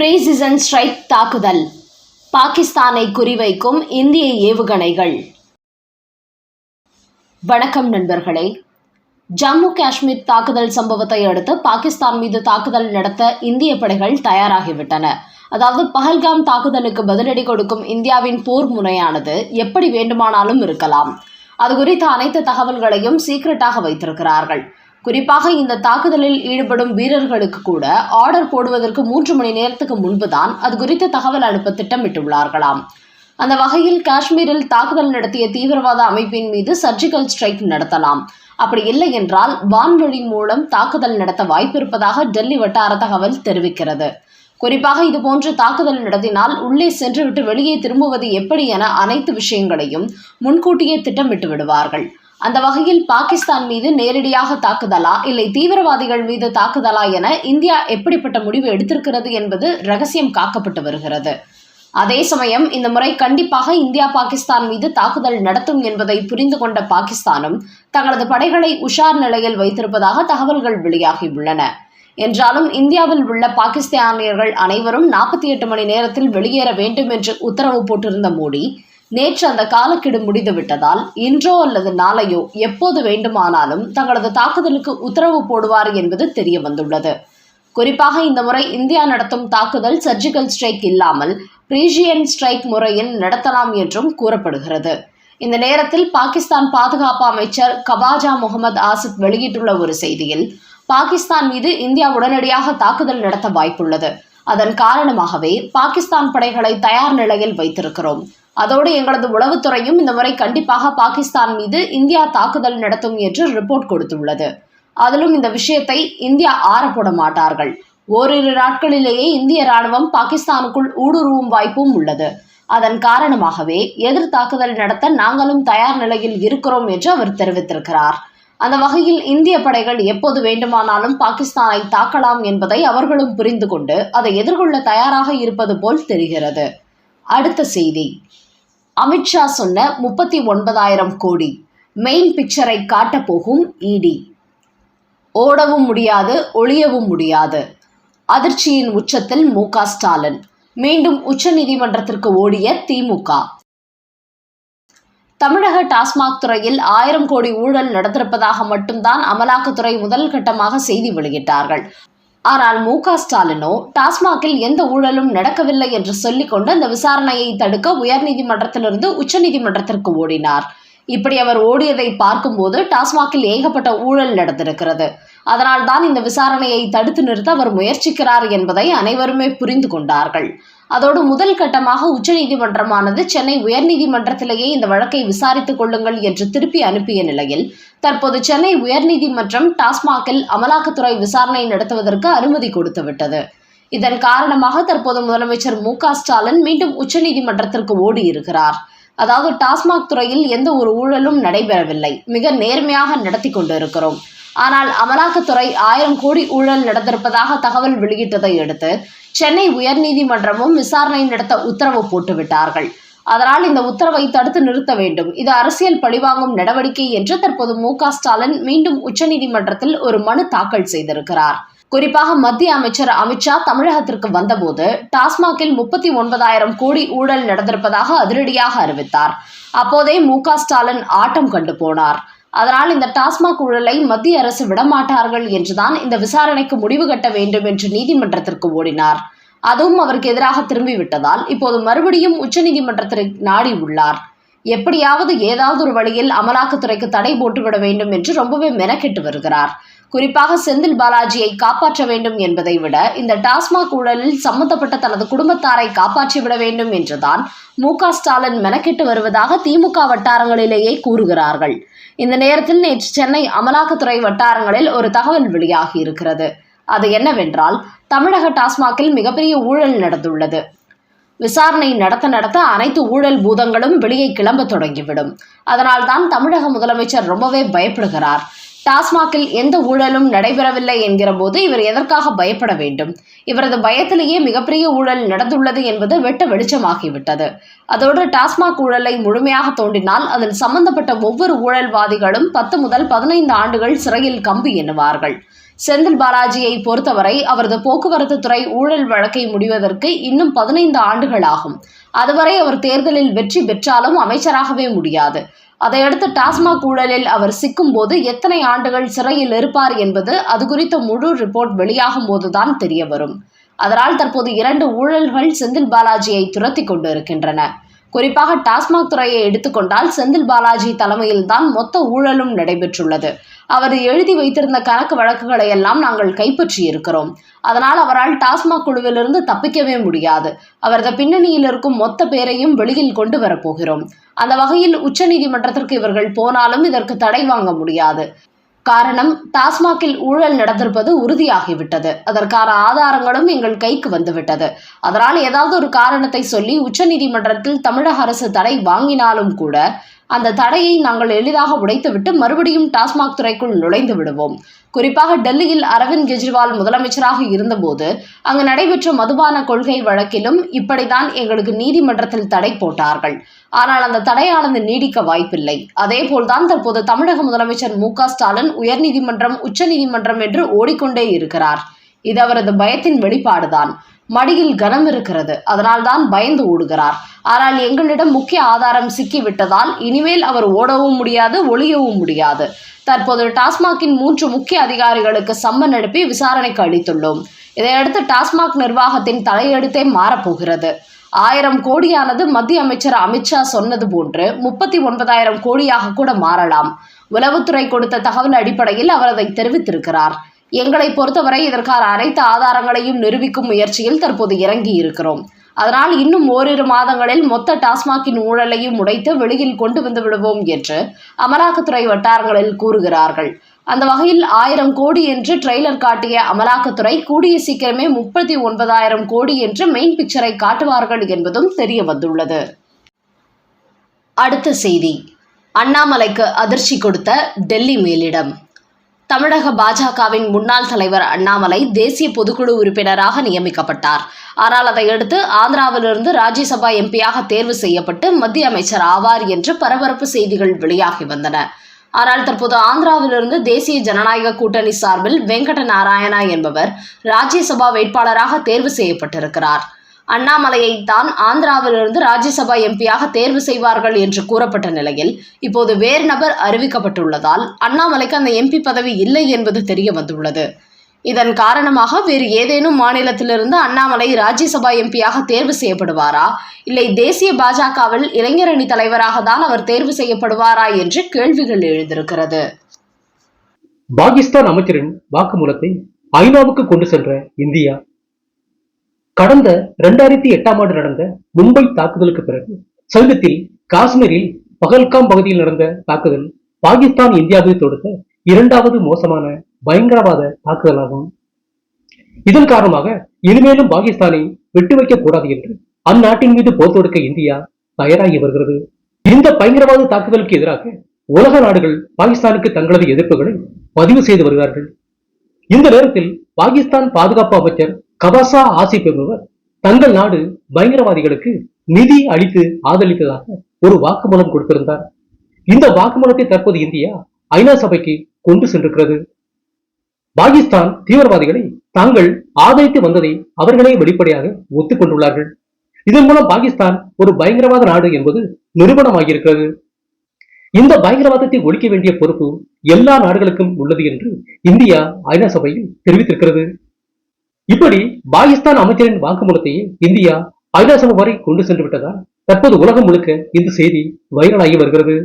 Precision strike தாக்குதல். பாகிஸ்தானை குறிவைக்கும் இந்திய ஏவுகணைகள். வணக்கம் நண்பர்களே. ஜம்மு காஷ்மீர் தாக்குதல் சம்பவத்தை அடுத்து பாகிஸ்தான் மீது தாக்குதல் நடத்த இந்திய படைகள் தயாராகிவிட்டன. அதாவது பஹல்காம் தாக்குதலுக்கு பதிலடி கொடுக்கும் இந்தியாவின் போர் முனையானது எப்படி வேண்டுமானாலும் இருக்கலாம். அது குறித்த அனைத்து தகவல்களையும் சீக்ரெட்டாக வைத்திருக்கிறார்கள். குறிப்பாக இந்த தாக்குதலில் ஈடுபடும் வீரர்களுக்கு கூட ஆர்டர் போடுவதற்கு மூன்று மணி நேரத்துக்கு முன்புதான் அது குறித்த தகவல் அனுப்ப திட்டமிட்டுள்ளார்களாம். அந்த வகையில் காஷ்மீரில் தாக்குதல் நடத்திய தீவிரவாத அமைப்பின் மீது சர்ஜிக்கல் ஸ்ட்ரைக் நடத்தலாம். அப்படி இல்லை என்றால் வான்வழி மூலம் தாக்குதல் நடத்த வாய்ப்பிருப்பதாக டெல்லி வட்டார தகவல் தெரிவிக்கிறது. குறிப்பாக இதுபோன்று தாக்குதல் நடத்தினால் உள்ளே சென்றுவிட்டு வெளியே திரும்புவது எப்படி என அனைத்து விஷயங்களையும் முன்கூட்டியே திட்டமிட்டு விடுவார்கள். அந்த வகையில் பாகிஸ்தான் மீது நேரடியாக தாக்குதலா இல்லை தீவிரவாதிகள் மீது தாக்குதலா என இந்தியா எப்படிப்பட்ட முடிவு எடுத்திருக்கிறது என்பது ரகசியம் காக்கப்பட்டு வருகிறது. அதே சமயம் இந்த முறை கண்டிப்பாக இந்தியா பாகிஸ்தான் மீது தாக்குதல் நடத்தும் என்பதை புரிந்து கொண்ட பாகிஸ்தானும் தங்களது படைகளை உஷார் நிலையில் வைத்திருப்பதாக தகவல்கள் வெளியாகியுள்ளன என்றாலும் இந்தியாவில் உள்ள பாகிஸ்தானியர்கள் அனைவரும் நாற்பத்தி எட்டு மணி நேரத்தில் வெளியேற வேண்டும் என்று உத்தரவு போட்டிருந்த மோடி நேற்று அந்த காலக்கெடு முடிந்துவிட்டதால் இன்றோ அல்லது நாளையோ எப்போது வேண்டுமானாலும் தங்களது தாக்குதலுக்கு உத்தரவு போடுவார் என்பது தெரிய வந்துள்ளது. குறிப்பாக இந்த முறை இந்தியா நடத்தும் தாக்குதல் சர்ஜிக்கல் ஸ்ட்ரைக் இல்லாமல் பிரீஷியன் ஸ்ட்ரைக் முறையில் நடத்தலாம் என்றும் கூறப்படுகிறது. இந்த நேரத்தில் பாகிஸ்தான் பாதுகாப்பு அமைச்சர் கவாஜா முகமது ஆசிப் வெளியிட்டுள்ள ஒரு செய்தியில் பாகிஸ்தான் மீது இந்தியா உடனடியாக தாக்குதல் நடத்த வாய்ப்புள்ளது. அதன் காரணமாகவே பாகிஸ்தான் படைகளை தயார் நிலையில் வைத்திருக்கிறோம். அதோடு எங்களது உளவுத்துறையும் இந்த முறை கண்டிப்பாக பாகிஸ்தான் மீது இந்தியா தாக்குதல் நடத்தும் என்று ரிப்போர்ட் கொடுத்துள்ளது. அதிலும் இந்த விஷயத்தை இந்தியா ஆறப்போட மாட்டார்கள். ஓரிரு நாட்களிலேயே இந்திய ராணுவம் பாகிஸ்தானுக்குள் ஊடுருவும் வாய்ப்பும் உள்ளது. அதன் காரணமாகவே எதிர் தாக்குதல் நடத்த நாங்களும் தயார் நிலையில் இருக்கிறோம் என்று அவர் தெரிவித்திருக்கிறார். அந்த வகையில் இந்திய படைகள் எப்போது வேண்டுமானாலும் பாகிஸ்தானை தாக்கலாம் என்பதை அவர்களும் புரிந்து கொண்டு அதை எதிர்கொள்ள தயாராக இருப்பது போல் தெரிகிறது. அடுத்த செய்தி. அமித்ஷா சொன்ன முப்பத்தி ஒன்பதாயிரம் கோடி மெயின் பிக்சரை காட்டப் போகும் இடி ஓடவும் முடியாது ஒளியவும் முடியாது. அதிர்ச்சியின் உச்சத்தில் மு ஸ்டாலின். மீண்டும் உச்சநீதிமன்றத்திற்கு ஓடிய திமுக தமிழக டாஸ்மாக் துறையில் ஆயிரம் கோடி ஊழல் நடந்திருப்பதாக மட்டும்தான் அமலாக்கத்துறை முதல் கட்டமாக செய்தி வெளியிட்டார்கள். ஆனால் மு க ஸ்டாலினோ டாஸ்மாகில் எந்த ஊழலும் நடக்கவில்லை என்று சொல்லிக்கொண்டு அந்த விசாரணையை தடுக்க உயர்நீதிமன்றத்திலிருந்து உச்சநீதிமன்றத்திற்கு ஓடினார். இப்படி அவர் ஓடியதை பார்க்கும்போது டாஸ்மாகில் ஏகப்பட்ட ஊழல் நடந்திருக்கிறது. அதனால் தான் இந்த விசாரணையை தடுத்து நிறுத்த அவர் முயற்சிக்கிறார் என்பதை அனைவருமே புரிந்து கொண்டார்கள். அதோடு முதல் கட்டமாக உச்சநீதிமன்றமானது சென்னை உயர்நீதிமன்றத்திலேயே இந்த வழக்கை விசாரித்துக் கொள்ளுங்கள் என்று திருப்பி அனுப்பிய நிலையில் தற்போது சென்னை உயர்நீதிமன்றம் டாஸ்மாகில் அமலாக்கத்துறை விசாரணை நடத்துவதற்கு அனுமதி கொடுத்துவிட்டது. இதன் காரணமாக தற்போது முதலமைச்சர் மு ஸ்டாலின் மீண்டும் உச்சநீதிமன்றத்திற்கு ஓடி இருக்கிறார் அதாவது டாஸ்மாக் துறையில் எந்த ஒரு ஊழலும் நடைபெறவில்லை. மிக நேர்மையாக நடத்தி கொண்டிருக்கிறோம். ஆனால் அமலாக்கத்துறை ஆயிரம் கோடி ஊழல் நடந்திருப்பதாக தகவல் வெளியிட்டதை அடுத்து சென்னை உயர்நீதிமன்றமும் விசாரணை நடத்த உத்தரவு போட்டுவிட்டார்கள். அதனால் இந்த உத்தரவை தடுத்து நிறுத்த வேண்டும். இது அரசியல் பழிவாங்கும் நடவடிக்கை என்று தற்போது மு ஸ்டாலின் மீண்டும் உச்சநீதிமன்றத்தில் ஒரு மனு தாக்கல் செய்திருக்கிறார். குறிப்பாக மத்திய அமைச்சர் அமித்ஷா தமிழகத்திற்கு வந்தபோது டாஸ்மாகில் முப்பத்தி ஒன்பதாயிரம் கோடி ஊழல் நடந்திருப்பதாக அதிரடியாக அறிவித்தார். அப்போதே மு ஸ்டாலின் ஆட்டம் கண்டு போனார். அதனால் இந்த டாஸ்மாக் ஊழலை மத்திய அரசு விடமாட்டார்கள் என்றுதான் இந்த விசாரணைக்கு முடிவு கட்ட வேண்டும் என்று நீதிமன்றத்திற்கு ஓடினார். அதுவும் அவருக்கு எதிராக திரும்பிவிட்டதால் இப்போது மறுபடியும் உச்சநீதிமன்றத்தை நாடி உள்ளார். எப்படியாவது ஏதாவது ஒரு வழியில் அமலாக்கத்துறைக்கு தடை போட்டுவிட வேண்டும் என்று ரொம்பவே மெனக்கெட்டு வருகிறார். குறிப்பாக செந்தில் பாலாஜியை காப்பாற்ற வேண்டும் என்பதை விட இந்த டாஸ்மாக் ஊழலில் சம்பந்தப்பட்ட தனது குடும்பத்தாரை காப்பாற்றிவிட வேண்டும் என்றுதான் மு க ஸ்டாலின் மெனக்கெட்டு வருவதாக திமுக வட்டாரங்களிலேயே கூறுகிறார்கள். இந்த நேரத்தில் நேற்று சென்னை அமலாக்கத்துறை வட்டாரங்களில் ஒரு தகவல் வெளியாகி இருக்கிறது. அது என்னவென்றால் தமிழக டாஸ்மாகில் மிகப்பெரிய ஊழல் நடந்துள்ளது. விசாரணை நடத்த நடத்த அனைத்து ஊழல் பூதங்களும் வெளியே கிளம்ப தொடங்கிவிடும். அதனால் தான் தமிழக முதலமைச்சர் ரொம்பவே பயப்படுகிறார். டாஸ்மாகில் எந்த ஊழலும் நடைபெறவில்லை என்கிற போது இவர் எதற்காக பயப்பட வேண்டும்? இவரது பயத்திலேயே மிகப்பெரிய ஊழல் நடந்துள்ளது என்பது வெட்ட வெளிச்சமாகிவிட்டது. அதோடு டாஸ்மாக் ஊழலை முழுமையாக தோண்டினால் அதில் சம்பந்தப்பட்ட ஒவ்வொரு ஊழல்வாதிகளும் பத்து முதல் பதினைந்து ஆண்டுகள் சிறையில் கம்பு எண்ணுவார்கள். செந்தில் பாலாஜியை பொறுத்தவரை அவரது போக்குவரத்து துறை ஊழல் வழக்கை முடிவதற்கு இன்னும் பதினைந்து ஆண்டுகள் ஆகும். அதுவரை அவர் தேர்தலில் வெற்றி பெற்றாலும் அமைச்சராகவே முடியாது. அதையடுத்து டாஸ்மாக் ஊழலில் அவர் சிக்கும் போது எத்தனை ஆண்டுகள் சிறையில் இருப்பார் என்பது அது குறித்த முழு ரிப்போர்ட் வெளியாகும் போதுதான் தெரிய வரும். அதனால் தற்போது இரண்டு ஊழல்கள் செந்தில் பாலாஜியை துரத்தி கொண்டு இருக்கின்றன குறிப்பாக டாஸ்மாக் துறையை எடுத்துக்கொண்டால் செந்தில் பாலாஜி தலைமையில்தான் மொத்த ஊழலும் நடைபெற்றுள்ளது. அவர் எழுதி வைத்திருந்த கணக்கு வழக்குகளை எல்லாம் நாங்கள் கைப்பற்றி இருக்கிறோம் அதனால் அவரால் டாஸ்மாக் குழுவிலிருந்து தப்பிக்கவே முடியாது. அவரது பின்னணியில் இருக்கும் மொத்த பேரையும் வெளியில் கொண்டு வரப்போகிறோம் அந்த வகையில் உச்சநீதிமன்றத்திற்கு இவர்கள் போனாலும் இதற்கு தடை வாங்க முடியாது. காரணம் டாஸ்மாகில் ஊழல் நடந்திருப்பது உறுதியாகிவிட்டது. அதற்கான ஆதாரங்களும் எங்கள் கைக்கு வந்துவிட்டது. அதனால் ஏதாவது ஒரு காரணத்தை சொல்லி உச்சநீதிமன்றத்தில் தமிழக அரசு தடை வாங்கினாலும் கூட அந்த தடையை நாங்கள் எளிதாக உடைத்துவிட்டு மறுபடியும் டாஸ்மாக் துறைக்குள் நுழைந்து விடுவோம் குறிப்பாக டெல்லியில் அரவிந்த் கெஜ்ரிவால் முதலமைச்சராக இருந்தபோது அங்கு நடைபெற்ற மதுபான கொள்கை வழக்கிலும் இப்படித்தான் எங்களுக்கு நீதிமன்றத்தில் தடை போட்டார்கள். ஆனால் அந்த தடையானது நீடிக்க வாய்ப்பில்லை. அதேபோல்தான் தற்போது தமிழக முதலமைச்சர் மு ஸ்டாலின் உயர்நீதிமன்றம் உச்சநீதிமன்றம் என்று ஓடிக்கொண்டே இருக்கிறார். இது அவரது பயத்தின் வெளிப்பாடுதான். மடியில் கனம் இருக்கிறது. அதனால்தான் பயந்து ஓடுகிறார். ஆனால் எங்களிடம் முக்கிய ஆதாரம் சிக்கிவிட்டதால் இனிமேல் அவர் ஓடவும் முடியாது ஒளியவும் முடியாது. தற்போது டாஸ்மாகின் மூன்று முக்கிய அதிகாரிகளுக்கு சம்மன் அனுப்பி விசாரணைக்கு அளித்துள்ளோம். இதையடுத்து டாஸ்மாக் நிர்வாகத்தின் தலையெடுத்தே மாறப்போகிறது. ஆயிரம் கோடியானது மத்திய அமைச்சர் அமித்ஷா சொன்னது போன்று முப்பத்தி ஒன்பதாயிரம் கோடியாக கூட மாறலாம். உளவுத்துறை கொடுத்த தகவல் அடிப்படையில் அவர் அதை தெரிவித்திருக்கிறார். எங்களை பொறுத்தவரை இதற்கான அனைத்து ஆதாரங்களையும் நிரூபிக்கும் முயற்சியில் தற்போது இறங்கி இருக்கிறோம் அதனால் இன்னும் ஓரிரு மாதங்களில் மொத்த டாஸ்மாகின் ஊழலையும் உடைத்து வெளியில் கொண்டு வந்து விடுவோம் என்று அமலாக்கத்துறை வட்டாரங்களில் கூறுகிறார்கள். அந்த வகையில் ஆயிரம் கோடி என்று ட்ரெய்லர் காட்டிய அமலாக்கத்துறை கூடிய சீக்கிரமே முப்பத்தி ஒன்பதாயிரம் கோடி என்று மெயின் பிக்சரை காட்டுவார்கள் என்பதும் தெரிய வந்துள்ளது. அடுத்த செய்தி. அண்ணாமலைக்கு அதிர்ச்சி கொடுத்த டெல்லி மேலிடம். தமிழக பாஜகவின் முன்னாள் தலைவர் அண்ணாமலை தேசிய பொதுக்குழு உறுப்பினராக நியமிக்கப்பட்டார். ஆனால் அதையடுத்து ஆந்திராவிலிருந்து ராஜ்யசபா எம்பியாக தேர்வு செய்யப்பட்டு மத்திய அமைச்சர் ஆவார் என்று பரபரப்பு செய்திகள் வெளியாகி வந்தன. ஆனால் தற்போது ஆந்திராவிலிருந்து தேசிய ஜனநாயக கூட்டணி சார்பில் வெங்கட நாராயணா என்பவர் ராஜ்யசபா வேட்பாளராக தேர்வு செய்யப்பட்டிருக்கிறார். அண்ணாமலையை தான் ஆந்திராவிலிருந்து ராஜ்யசபா எம்பியாக தேர்வு செய்வார்கள் என்று கூறப்பட்ட நிலையில் இப்போது வேறு நபர் அறிவிக்கப்பட்டுள்ளதால் அண்ணாமலைக்கு அந்த எம்பி பதவி இல்லை என்பது தெரிய வந்துள்ளது. இதன் காரணமாக வேறு ஏதேனும் மாநிலத்திலிருந்து அண்ணாமலை ராஜ்யசபா எம்பியாக தேர்வு செய்யப்படுவாரா? இல்லை தேசிய பாஜகவில் இளைஞரணி தலைவராக தான் அவர் தேர்வு செய்யப்படுவாரா என்று கேள்விகள் எழுந்திருக்கிறது. பாகிஸ்தான் அமைச்சரின் வாக்குமூலத்தை ஐநாவுக்கு கொண்டு சென்ற இந்தியா கடந்த இரண்டாயிரத்தி எட்டாம் ஆண்டு நடந்த மும்பை தாக்குதலுக்கு பிறகு சமீபத்தில் காஷ்மீரில் பகல்காம் பகுதியில் நடந்த தாக்குதல் பாகிஸ்தான் இந்தியாவை தொடுத்த இரண்டாவது மோசமான பயங்கரவாத தாக்குதலாகும். இதன் காரணமாக இனிமேலும் பாகிஸ்தானை விட்டு வைக்கக் கூடாது என்று அந்நாட்டின் மீது போர் தொடுக்க இந்தியா தயாராகி வருகிறது. இந்த பயங்கரவாத தாக்குதலுக்கு எதிராக உலக நாடுகள் பாகிஸ்தானுக்கு தங்களது எதிர்ப்புகளை பதிவு செய்து வருகிறார்கள். இந்த நேரத்தில் பாகிஸ்தான் பாதுகாப்பு அமைச்சர் கபாசா ஆசி பெறுபவர். தங்கள் நாடு பயங்கரவாதிகளுக்கு நிதி அளித்து ஆதரித்ததாக ஒரு வாக்குமூலம் கொடுத்திருந்தார். இந்த வாக்குமூலத்தை தற்போது இந்தியா ஐநா சபைக்கு கொண்டு சென்றிருக்கிறது. பாகிஸ்தான் தீவிரவாதிகளை தாங்கள் ஆதரித்து வந்ததை அவர்களே வெளிப்படையாக ஒத்துக்கொண்டுள்ளார்கள். இதன் மூலம் பாகிஸ்தான் ஒரு பயங்கரவாத நாடு என்பது நிறுவனமாகியிருக்கிறது இந்த பயங்கரவாதத்தை ஒழிக்க வேண்டிய பொறுப்பு எல்லா நாடுகளுக்கும் உள்ளது என்று இந்தியா ஐநா சபையில் தெரிவித்திருக்கிறது. இப்படி பாகிஸ்தான் அமைச்சரின் வாக்குமூலத்தை இந்தியா ஐநா சபை வரை கொண்டு சென்று விட்டதால் தற்போது உலகம் முழுக்க இந்த செய்தி வைரலாகி வருகிறது.